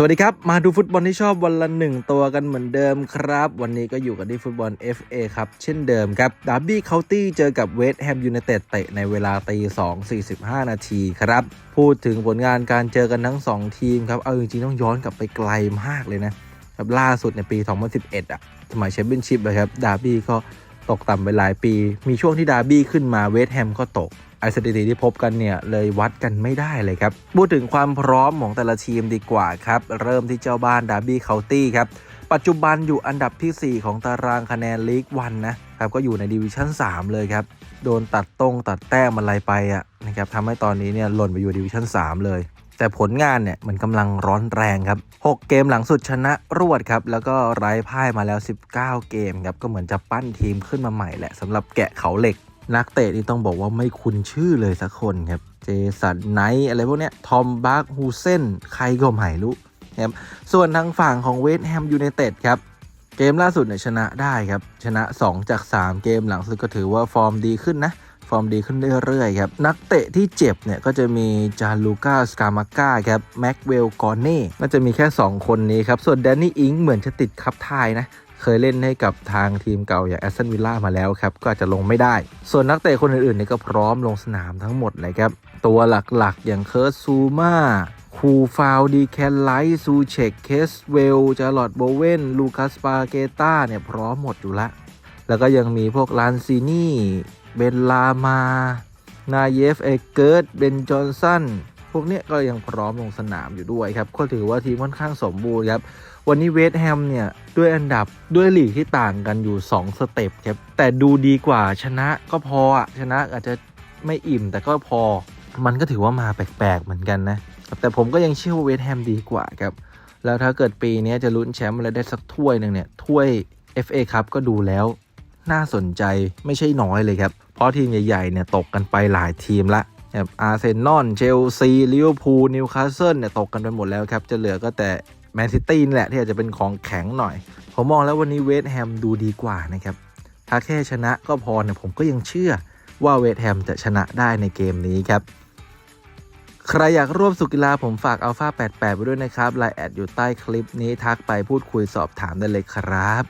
สวัสดีครับ มาดูฟุตบอลที่ชอบวันละหนึ่งตัวกันเหมือนเดิมครับ วันนี้ก็อยู่กันที่ฟุตบอล FA ครับเช่นเดิมครับดาร์บี้เคาน์ตี้เจอกับเวสต์แฮมยูไนเต็ดเตะในเวลาตี2 45นาทีครับ พูดถึงผลงานการเจอกันทั้ง 2 ทีมครับ เอาจริงๆ ต้องย้อนกลับไปไกลมากเลยนะครับล่าสุดในปี 2011 อะสมัยแชมเปี้ยนชิพเลยครับดาร์บี้ก็ ตกต่ำไปหลายปี มีช่วงที่ดาร์บี้ขึ้นมาเวสต์แฮมก็ตกไอสถิติที่พบกันเนี่ยเลยวัดกันไม่ได้เลยครับ พูดถึงความพร้อมของแต่ละทีมดีกว่าครับ เริ่มที่เจ้าบ้านดาร์บี้เคาน์ตี้ครับ ปัจจุบันอยู่อันดับทีสี่4 ของตารางคะแนนลีกวันนะครับก็อยู่ในดิวิชั่น 3 เลยครับ โดนตัดตรงตัดแต้มอะไรไปอะนะครับทำให้ตอนนี้เนี่ยหล่นไปอยู่ดิวิชั่น 3 เลย แต่ผลงานเนี่ยมันกำลังร้อนแรงครับ 6 เกมหลังสุดชนะรวดครับ แล้วก็ไร้พ่ายมาแล้ว 19 เกมครับ ก็เหมือนจะปั้นทีมขึ้นมาใหม่แหละสำหรับแกะเขาเหล็ก นักเตะนี่ต้องบอกว่าไม่คุ้นชื่อเลยสักคนครับ เจสันไนท์อะไรพวกเนี้ย ทอมบาร์กฮูเซน ใครก็ไม่รู้ครับ ส่วนทางฝั่งของเวสต์แฮมยูไนเต็ดครับ เกมล่าสุดเนี่ยชนะได้ครับ ชนะ 2 จาก 3 เกมหลังสุดก็ถือว่าฟอร์มดีขึ้นนะ ฟอร์มดีขึ้นเรื่อยๆครับ นักเตะที่เจ็บเนี่ยก็จะมีจาลูก้าสกามาก้าครับแม็กเวลกอนเน่น่าจะมีแค่ 2 คนนี้ครับ ส่วนแดนนี่อิงเหมือนจะติดคับทายนะเคยเล่นให้กับทางทีมเก่าอย่างแอสตันวิลล่ามาแล้วครับ ก็อาจจะลงไม่ได้ ส่วนนักเตะคนอื่นๆเนี่ยก็พร้อมลงสนามทั้งหมดเลยครับ ตัวหลักๆ อย่างเคิร์ตซูมาคูฟาวดีแคนไลท์ซูเชกเคสเวลจาร์ลอตโบเวนลูคัสปาเกตาเนี่ยพร้อมหมดอยู่ละ แล้วก็ยังมีพวกลานซินี่ เบนลามา นาเยฟ เอเกิร์ดเบนจอนสัน พวกนี้ก็ยังพร้อมลงสนามอยู่ด้วยครับ ก็ถือว่าทีมค่อนข้างสมบูรณ์ครับ วันนี้เวสต์แฮมเนี่ย ด้วยอันดับด้วยลีกที่ต่างกันอยู่ 2 สเต็ปครับ แต่ดูดีกว่าชนะก็พออะชนะอาจจะไม่อิ่มแต่ก็พอ มันก็ถือว่ามาแปลกๆเหมือนกันนะ แต่ผมก็ยังเชื่อว่าเวสต์แฮมดีกว่าครับ แล้วถ้าเกิดปีนี้จะลุ้นแชมป์อะไรได้สักถ้วยหนึ่งเนี่ย ถ้วย FA ครับก็ดูแล้ว น่าสนใจไม่ใช่น้อยเลยครับ เพราะทีมใหญ่ๆเนี่ยตกกันไปหลายทีมละแบบอาร์เซนอลเชลซีลิเวอร์พูลนิวคาสเซิลเนี่ยตกกันไปหมดแล้วครับ จะเหลือก็แต่แมนซิตี้แหละที่อาจจะเป็นของแข็งหน่อย ผมมองแล้ววันนี้เวสต์แฮมดูดีกว่านะครับ ถ้าแค่ชนะก็พอเนี่ยผมก็ยังเชื่อว่าเวสต์แฮมจะชนะได้ในเกมนี้ครับใครอยากร่วมสุกีฬาผมฝากอัลฟา88ไปด้วยนะครับไลน์แอดอยู่ใต้คลิปนี้ทักไปพูดคุยสอบถามได้เลยครับ